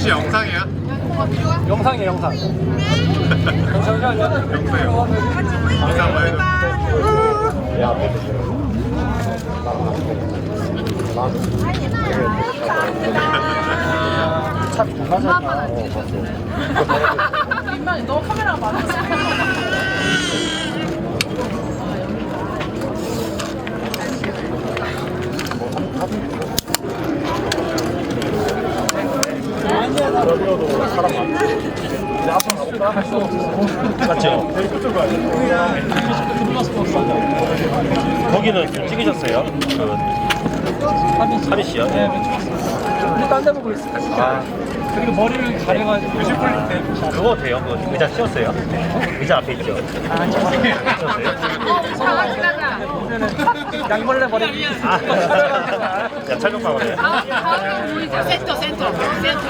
씨 영상이야? 영상이에요 영상 잠시만요 영상이요. 영상 봐야 돼. 민망해. 너 카메라가 많 았어. 맞죠? 거기는 좀 찍으셨어요? 그 하민 씨요? 네. 딴데 보고 있어 아, 그리고 머리를 가려가지고 그거 돼요? 그 의자 씌웠어요? 의자 앞에 있죠? 아, 가자. 양벌레 머리 아, 야, 촬영 방어래요? 다음? 센터, 센터. 센터.